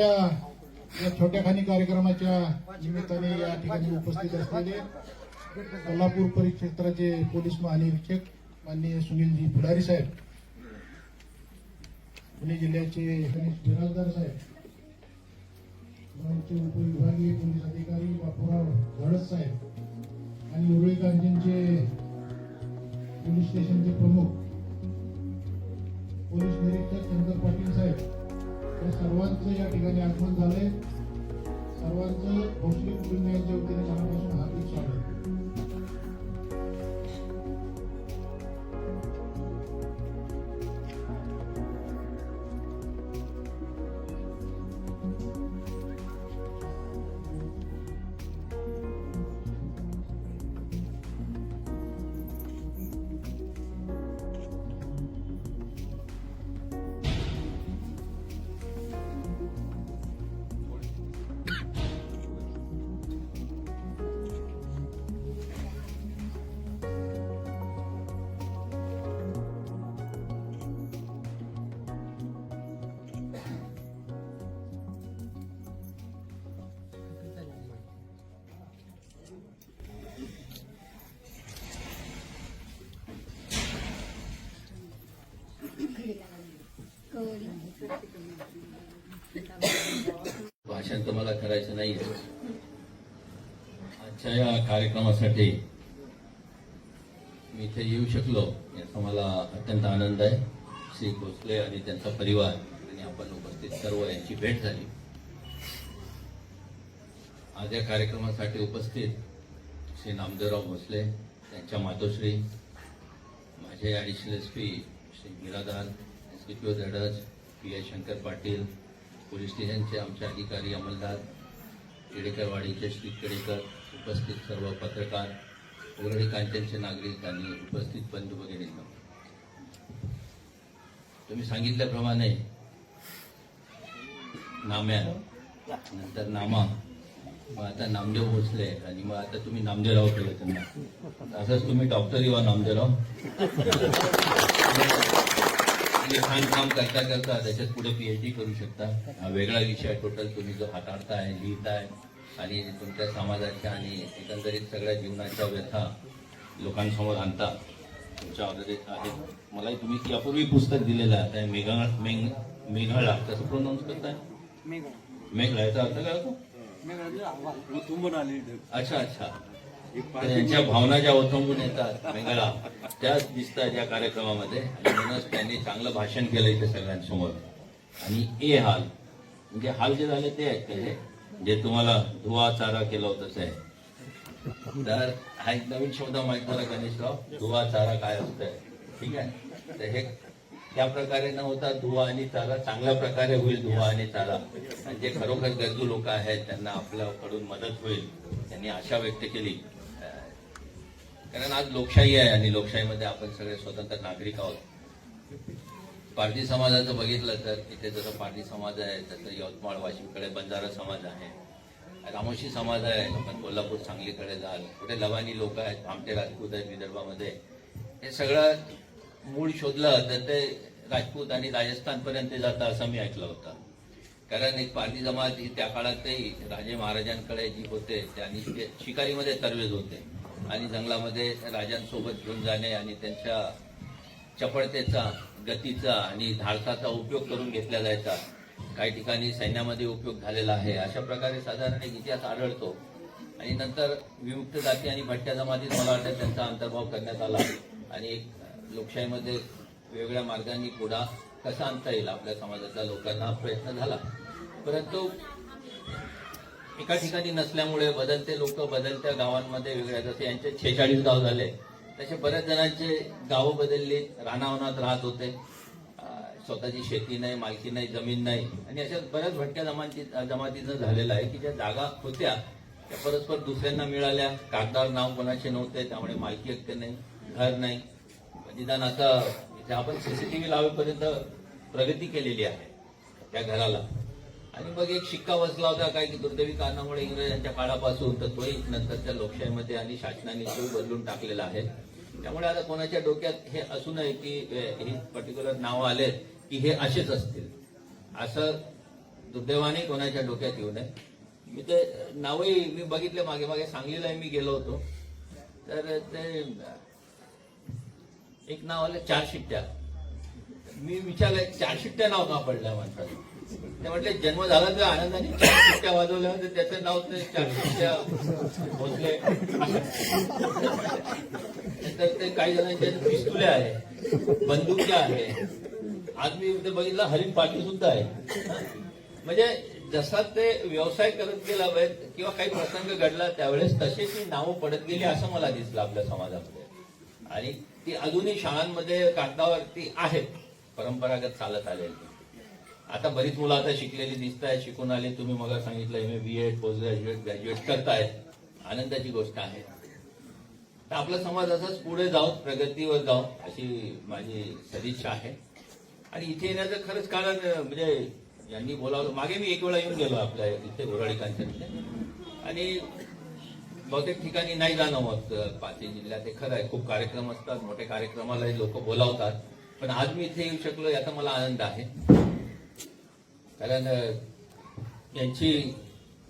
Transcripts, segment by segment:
आजच्या या छोट्या खाणी कार्यक्रमाच्या निमित्ताने या ठिकाणी उपस्थित असलेले कोल्हापूर परिक्षेत्राचे पोलीस महानिरीक्षक माननीय सुनीलजी पुढारी साहेब पुणे जिल्ह्याचे बिराजदार साहेब उपविभागीय पोलीस अधिकारी बापूराव झडस साहेब आणि उरळी कांचनचे पोलीस स्टेशनचे प्रमुख पोलीस निरीक्षक शंकर पाटील साहेब. या सर्वांचं या ठिकाणी आगमन झालंय. सर्वांचं भोसले कुटुंबियांच्या वतीने मनापासून हार्दिक स्वागत. तर मला करायचं नाही. आजच्या या कार्यक्रमासाठी मी इथे येऊ शकलो याचा मला अत्यंत आनंद आहे. श्री भोसले आणि त्यांचा परिवार आणि आपण उपस्थित सर्व यांची भेट झाली. आज या कार्यक्रमासाठी उपस्थित श्री नामदेवराव भोसले त्यांच्या मातोश्री माझे additional S P Shri Miradar S P P धडज P I Shankar Patil police स्टेशनचे आमचे अधिकारी अंमलदार केडेकरवाडीचे श्री केडेकर उपस्थित सर्व पत्रकार उरळी कांचनचे नागरिक आणि उपस्थित बंधू भगिनींना. तुम्ही सांगितल्याप्रमाणे नाम्या नंतर नामा मग आता नामदेव भोसले आणि मग आता तुम्ही नामदेवराव केलं त्यांना. असंच तुम्ही डॉक्टर युवा नामदेवराव? छान काम करता करता? त्याच्यात पुढे पीएचडी करू शकता. हा वेगळा विषय टोटल तुम्ही जो हाताळताय लिहिताय आणि तुमच्या समाजाच्या आणि एकंदरीत सगळ्या जीवनाच्या व्यथा लोकांसमोर आणता. तुमच्या ऑर्डर आहे मलाही तुम्ही यापूर्वी पुस्तक दिलेलं आहे. मेघा मेघ मेघाळा कसं प्रोनाऊन्स करताय? मेघळा याचा अर्थ काय होतो? अच्छा अच्छा. त्यांच्या भावना ज्या ओथंबून येतात मेंगळा त्याच दिसतात या कार्यक्रमामध्ये. आणि म्हणूनच त्यांनी चांगलं भाषण केलं इथे सगळ्यांसमोर. आणि ए हाल म्हणजे हाल जे झाले ते आहेत का हे? जे तुम्हाला धुवा चारा केलं होता आहे. तर हा एक नवीन शब्द माहीत झाला गणेशराव धुवा चारा काय असतंय ठीक आहे? तर हे त्या प्रकारे न होता धुवा आणि चारा चांगल्या प्रकारे होईल धुवा आणि चारा. आणि जे खरोखर गरजू लोक आहेत त्यांना आपल्याकडून मदत होईल. त्यांनी आशा व्यक्त केली. कारण आज लोकशाही आहे आणि लोकशाहीमध्ये आपण सगळे स्वतंत्र नागरिक आहोत. पारधी समाजाचं बघितलं तर इथे जसं पारधी समाज आहे तसं यवतमाळ वाशिमकडे बंजारा समाज आहे रामोशी समाज आहे आपण कोल्हापूर सांगलीकडे जाल कुठे लवानी लोक आहेत आमटे राजपूत आहेत विदर्भामध्ये. हे सगळं मूळ शोधलं तर ते राजपूत आणि राजस्थानपर्यंत जातं असं मी ऐकलं होतं. कारण एक पारधी जमात ही त्या काळातही राजे महाराजांकडे जी होते त्यांनी शिकारीमध्ये तरवेज होते. आणि जंगलामध्ये राजांसोबत घेऊन जाणे आणि त्यांच्या चपळतेचा गतीचा आणि धाडसाचा उपयोग करून घेतला जायचा. काही ठिकाणी सैन्यामध्ये उपयोग झालेला आहे. अशा प्रकारे साधारण एक इतिहास आढळतो. आणि नंतर विमुक्त जाती आणि भट्ट्या जमातीत मला वाटतं त्यांचा अंतर्भाव करण्यात आला. आणि एक लोकशाहीमध्ये वेगवेगळ्या मार्गांनी पुढा कसा आणता येईल आपल्या समाजातल्या लोकांना हा प्रयत्न झाला. परंतु एका ठिकाणी नसल्यामुळे बदलते लोक बदलत्या गावांमध्ये वेगळ्या जसे यांचे छेचाळीस गाव झाले तसे बऱ्याच जणांचे गावं बदलली रानावनात राहत होते. स्वतःची शेती नाही मालकी नाही जमीन नाही. आणि अशा बऱ्याच भटक्या जमाती जमातीचं झालेलं आहे की ज्या जागा होत्या त्या परस्पर दुसऱ्यांना मिळाल्या. कागदावर नाव कोणाचे नव्हते त्यामुळे मालकी हक्क नाही घर नाही. निदान आता आपण सीसीटीव्ही लावेपर्यंत प्रगती केलेली आहे त्या घराला. आणि मग एक शिक्का बसला होता काय की दुर्दैवी कारणामुळे इंग्रजांच्या काळापासून तर तोही नंतरच्या लोकशाहीमध्ये आणि शासनाने तो बदलून टाकलेला आहे. त्यामुळे आता कोणाच्या डोक्यात हे असू नये की हे पर्टिक्युलर नावं आलेत की हे असेच असतील. असं दुर्दैवाने कोणाच्या डोक्यात येऊ नये. मी ते नावही मी बघितले मागे मागे सांगलीला मी गेलो होतो. तर ते एक नाव आलं चार शिट्ट्या मी विचारलं चार शिट्ट्या नाव का पडल्या? माणसाला ते म्हटले जन्म झाला तर आनंदाने चार वाजवल्या तर त्याचं नाव ते चार भोसले. नंतर ते काही जणांच्या पिस्तुल्या आहे बंदुक्या आहे. आज मी ते बघितलं हरिण पाटील सुद्धा आहे. म्हणजे जसा ते व्यवसाय करत गेला वेळ किंवा काही प्रसंग घडला त्यावेळेस तशी ती नावं पडत गेली असं मला दिसलं आपल्या समाजामध्ये. आणि ती अजूनही शाळांमध्ये कागदावरती आहेत परंपरागत चालत आलेली. आता बरीच मुलं आता शिकलेली दिसत आहेत. शिकून आले तुम्ही मला सांगितलं M A B Ed post graduate graduate करतायत. आनंदाची गोष्ट आहे. तर आपला समाज असाच पुढे जाऊ प्रगतीवर जाऊ अशी माझी सदिच्छा आहे. आणि इथे येण्याचं खरंच कारण म्हणजे यांनी बोलावलं मागे मी एक वेळा येऊन गेलो आपल्या इथे गोराडी कांचनमध्ये आणि बहुतेक ठिकाणी नाही जाणं होत पाचही जिल्ह्यात. हे खरं आहे खूप कार्यक्रम असतात मोठे कार्यक्रमालाही लोक बोलावतात. पण आज मी इथे येऊ शकलो याचा मला आनंद आहे. कारण यांची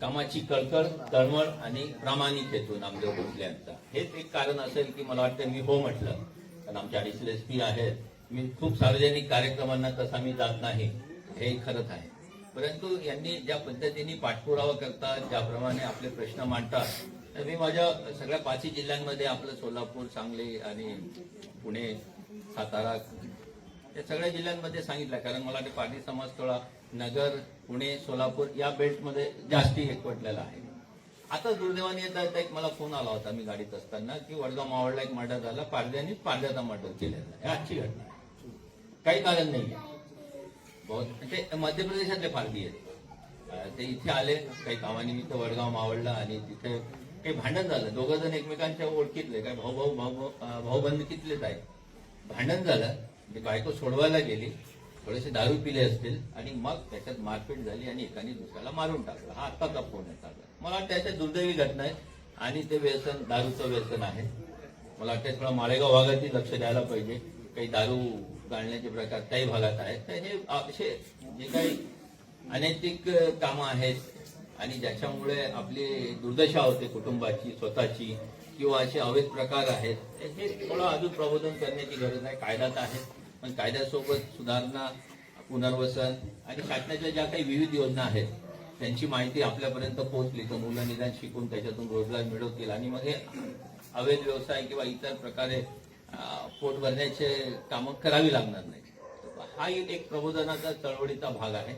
कामाची कळकळ तळमळ आणि प्रामाणिक हेतू नामदेव भोसले यांचा. हेच एक कारण असेल की मला वाटतं मी हो म्हटलं. कारण आमचे अडीच एस पी आहेत. मी खूप सार्वजनिक कार्यक्रमांना तसा मी जात नाही. हे खरंच आहे. परंतु यांनी ज्या पद्धतीने पाठपुरावा करतात ज्याप्रमाणे आपले प्रश्न मांडतात तर मी माझ्या सगळ्या पाचही जिल्ह्यांमध्ये आपलं सोलापूर सांगली आणि पुणे सातारा या सगळ्या जिल्ह्यांमध्ये सांगितलं. कारण मला वाटतं पाटील समाज थोडा नगर पुणे सोलापूर या बेल्टमध्ये जास्ती एकवटलेला आहे. आता दुर्दैवाने येता येता एक मला फोन आला होता मी गाडीत असताना की वडगाव मावळला एक मर्डर झाला पारद्याने पारद्याचा मर्डर केलेला आहे. आजची घटना आहे. काही कारण नाही बहुत ते मध्य प्रदेशातले पारदी आहेत. ते इथे आले काही कामानिमित्त वडगाव मावळला आणि तिथे काही भांडण झालं. दोघं जण एकमेकांच्या ओळखीतले काय भाऊ भाऊ भाऊ भाऊ- भाऊबंदकीतलेच आहे. भांडण झालं. म्हणजे बायको सोडवायला गेली. थोडेसे दारू पिले असतील आणि मग त्याच्यात मारपीट झाली आणि एकाने दुसऱ्याला मारून टाकलं. हा आत्ताचा फोन येतात मला वाटतं त्याच्या दुर्दैवी घटना आहे आणि ते व्यसन दारूचं व्यसन आहे. मला वाटतं थोडं माळेगाव भागातही लक्ष द्यायला पाहिजे. काही दारू गाळण्याचे प्रकार काही भागात आहेत. तर हे असे जे काही अनैतिक कामं आहेत आणि ज्याच्यामुळे आपली दुर्दशा होते कुटुंबाची स्वतःची किंवा असे अवैध प्रकार आहेत हे थोडं अजून प्रबोधन करण्याची गरज आहे कायद्यात आहे. पण कायद्यासोबत सुधारणा पुनर्वसन आणि शासनाच्या ज्या काही विविध योजना आहेत त्यांची माहिती आपल्यापर्यंत पोहोचली. तर मुलं निदान शिकून त्याच्यातून रोजगार मिळवतील आणि मग हे अवैध व्यवसाय किंवा इतर प्रकारे पोट भरण्याचे कामं करावी लागणार नाही. हा एक एक प्रबोधनाचा चळवळीचा भाग आहे.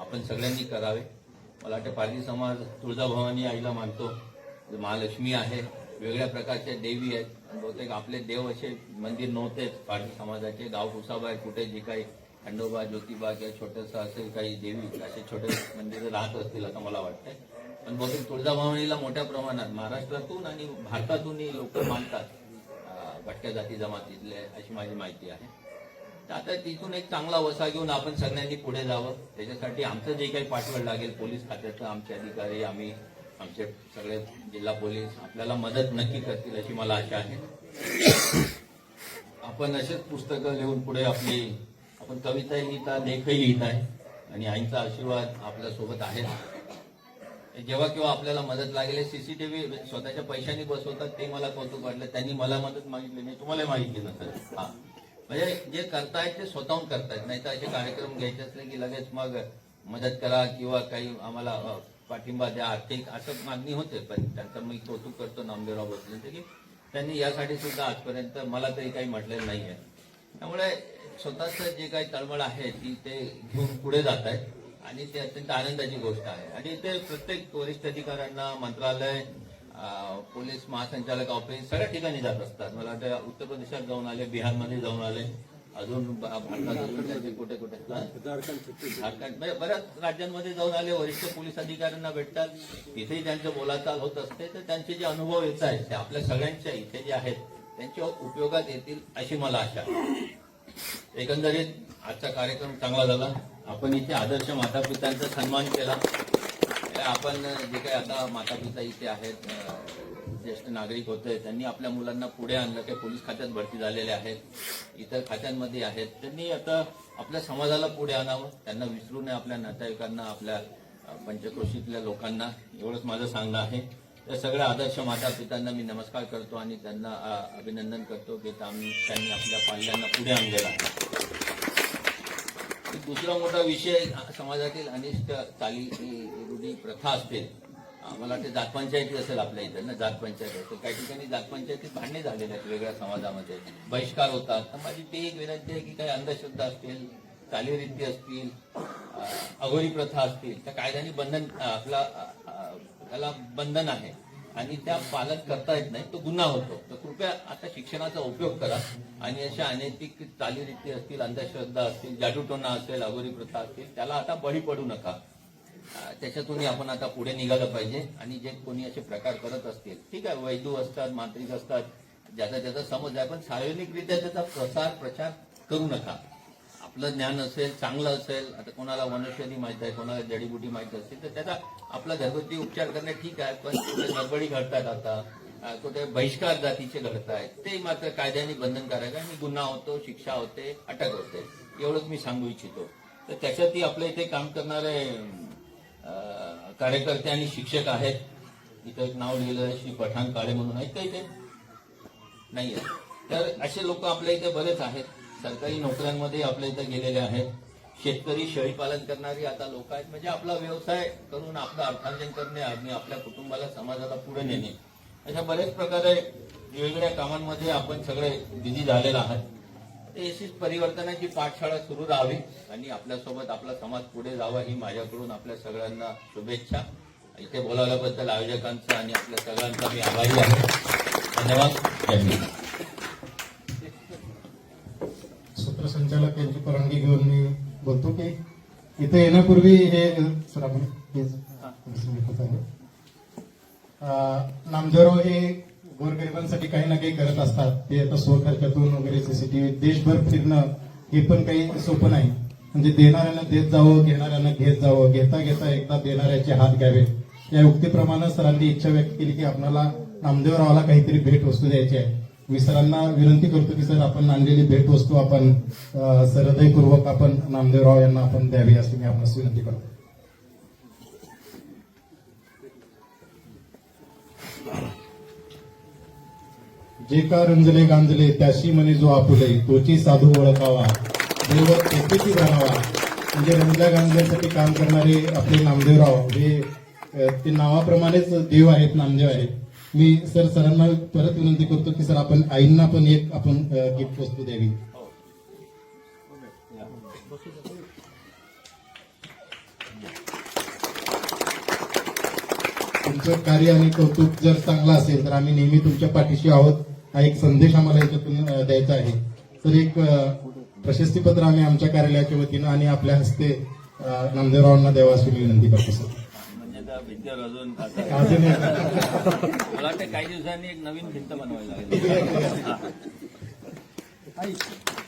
आपण सगळ्यांनी करावे. मला वाटतं पारधी समाज तुळजाभवानी आईला मानतो. महालक्ष्मी आहे. वेगळ्या प्रकारच्या देवी आहेत. बहुतेक आपले देव असे मंदिर नव्हतेच. पाटील समाजाचे गाव भुसाबाई कुठे जे काही खंडोबा ज्योतिबा किंवा छोटंसं असे काही देवी असे छोटे मंदिरं राहत असतील असं मला वाटतंय. पण बहुतेक तुळजाभवानीला मोठ्या प्रमाणात महाराष्ट्रातून आणि भारतातूनही लोक मानतात. भटक्या जाती जमातीतले अशी माझी माहिती आहे. तर आता तिथून एक चांगला वसा घेऊन आपण सगळ्यांनी पुढे जावं. त्याच्यासाठी आमचं जे काही पाठबळ लागेल पोलीस खात्याचं आमचे अधिकारी आम्ही आमचे सगळे जिल्हा पोलीस आपल्याला मदत नक्की करतील अशी मला आशा आहे. आपण असेच पुस्तकं लिहून पुढे आपली आपण कविताही लिहिता लेखही लिहित आहे आणि आईचा आशीर्वाद आपल्यासोबत आहे. जेव्हा केव्हा आपल्याला मदत लागेल सीसीटीव्ही स्वतःच्या पैशांनी बसवतात ते मला कौतुक वाटलं. त्यांनी मला मदत मागितली नाही तुम्हाला मागितली नसेल. हा. म्हणजे जे करतायत ते स्वतःहून करतायत. नाही तर असे कार्यक्रम घ्यायचे असले की लगेच मग मदत करा किंवा काही आम्हाला पाठिंबा द्या आर्थिक असं मागणी होते पण त्यांचं मी कौतुक करतो नामदेवराव भोसलेंचं की त्यांनी यासाठी सुद्धा आजपर्यंत मला तरी काही म्हटलेलं नाही आहे त्यामुळे स्वतःच जे काही तळमळ आहे ती ते घेऊन पुढे जात आहेत आणि ते अत्यंत आनंदाची गोष्ट आहे. आणि ते प्रत्येक वरिष्ठ अधिकाऱ्यांना मंत्रालय पोलीस महासंचालक ऑफिस सगळ्या ठिकाणी जात असतात. मला वाटतं उत्तर प्रदेशात जाऊन आले बिहारमध्ये जाऊन आले. अजून कुठे कुठे? झारखंड बऱ्याच राज्यांमध्ये जाऊन आले वरिष्ठ पोलीस अधिकाऱ्यांना भेटतात. तिथेही त्यांचं बोलाचाल होत असते. तर त्यांचे जे अनुभव येत आहेत ते आपल्या सगळ्यांच्या इथे जे आहेत त्यांच्या उपयोगात येतील अशी मला आशा एकंदरीत आजचा कार्यक्रम चांगला झाला. आपण इथे आदर्श माता पित्यांचा सन्मान केला. आपण जे काही आता माता पिता इथे आहेत ज्येष्ठ नागरिक होते त्यांनी आपल्या मुलांना पुढे आणलं ते पोलीस खात्यात भरती झालेले आहेत इतर खात्यांमध्ये आहेत. त्यांनी आता आपल्या समाजाला पुढे आणावं त्यांना विसरू नये आपल्या नातेवाईकांना आपल्या पंचक्रोशीतल्या लोकांना. एवढंच माझं सांगणं आहे. त्या सगळ्या आदर्श माता पितांना मी नमस्कार करतो आणि त्यांना अभिनंदन करतो की आम्ही त्यांनी आपल्या पाल्यांना पुढे आणलेला आहे. दुसरा मोठा विषय समाजातील अनिष्ट चाली रूढी प्रथा असतील मला ते जातपंचायती असेल आपल्या इथे ना? जातपंचायत असेल. काही ठिकाणी जातपंचायतीत भांडणे झालेले आहेत वेगळ्या समाजामध्ये. बहिष्कार होतात. तर माझी ती एक विनंती आहे की काही अंधश्रद्धा असतील चालीरीती असतील अघोरी प्रथा असतील त्या कायद्याने बंधन आपला त्याला बंधन आहे. आणि त्या पालन करता येत नाही तो गुन्हा होतो. तर कृपया आता शिक्षणाचा उपयोग करा. आणि अशा अनैतिक चालीरीती असतील अंधश्रद्धा असतील जादूटोना असेल अघोरी प्रथा असतील त्याला आता बळी पडू नका. त्याच्यातूनही आपण आता पुढे निघालं पाहिजे आणि जे कोणी असे प्रकार करत असतील ठीक आहे वैदू असतात मांत्रिक असतात ज्याचा त्याचा समज आहे पण सार्वजनिकरित्या त्याचा प्रसार प्रचार करू नका. आपलं ज्ञान असेल चांगलं असेल आता कोणाला वनौषधी माहीत आहे कोणाला जडीबुटी माहीत असतील तर त्याचा आपला घरगुती उपचार करणे ठीक आहे पण कुठे गडबडी घडतात आता कुठे बहिष्कार जातीचे घडत आहेत ते मात्र कायद्याने बंधनकारक आहे आणि गुन्हा होतो शिक्षा होते अटक होते एवढंच मी सांगू इच्छितो. तर त्याच्यातही आपल्या इथे काम करणारे कार्यकर्ते आणि शिक्षक आहेत. इथं एक नाव लिहिलं आहे श्री पठाण काळे म्हणून. आहेत का इथे? आहेत तर असे लोक आपल्या इथे बरेच आहेत. सरकारी नोकऱ्यांमध्ये आपल्या इथे गेलेले आहेत. शेतकरी शेळीपालन करणारी आता लोक आहेत. म्हणजे आपला व्यवसाय करून आपलं अर्थार्जन करणे आणि आपल्या कुटुंबाला समाजाला पुढे नेणे. अशा बरेच प्रकारे वेगवेगळ्या कामांमध्ये आपण सगळे बिझी झालेलो आहात. अशीच परिवर्तनाची पाठशाळा सुरू राहावी आणि आपल्यासोबत आपला समाज पुढे जावा ही माझ्याकडून आपल्या सगळ्यांना शुभेच्छा. इथे बोलावल्याबद्दल आयोजकांचा आणि आपल्या सगळ्यांचा मी आभारी आहे. धन्यवाद. सूत्रसंचालक यांची परवानगी घेऊन मी बोलतो की इथे येण्यापूर्वी हे सर आपण नामदेवराव हे गोरगरिबांसाठी काही ना काही करत असतात. ते आता स्वखर्चातून वगैरे सीसीटीव्ही देशभर फिरणं हे पण काही सोपं नाही. म्हणजे देणाऱ्यांना देत जावं घेणाऱ्यांना घेत जावं. घेता घेता एकदा देणाऱ्याचे हात घ्यावे. या युक्तीप्रमाणे सरांनी इच्छा व्यक्त केली की आपल्याला नामदेवरावाला काहीतरी भेट वस्तू द्यायची आहे. मी सरांना विनंती करतो की सर आपण आणलेली भेट वस्तू आपण अं, आपण नामदेवराव यांना आपण द्यावी अशी मी आपणास विनंती करतो. जे का रंजले गांजले त्याशी म्हणे जो आपुले तोची साधू ओळखावा देव एकेची जाणावा म्हणजे रंजल्या गांजल्यासाठी काम करणारे आपले नामदेवराव हे ते नावाप्रमाणेच देव आहेत नामदेव आहेत. मी सर सरांना परत विनंती करतो की सर आपण आईंना पण एक आपण गिफ्ट वस्तू द्यावी. तुमचं कार्य आणि कौतुक जर चांगलं असेल तर आम्ही नेहमी तुमच्या पाठीशी आहोत. हा एक संदेश आम्हाला याच्यातून द्यायचा आहे. तर एक प्रशस्तीपत्र आम्ही आमच्या कार्यालयाच्या वतीनं आणि आपल्या हस्ते नामदेवरावांना द्यावा अशी मी विनंती करतो सर. भिंतीवर अजून मला वाटतं काही दिवसांनी एक नवीन भिंत बनवायला लागेल.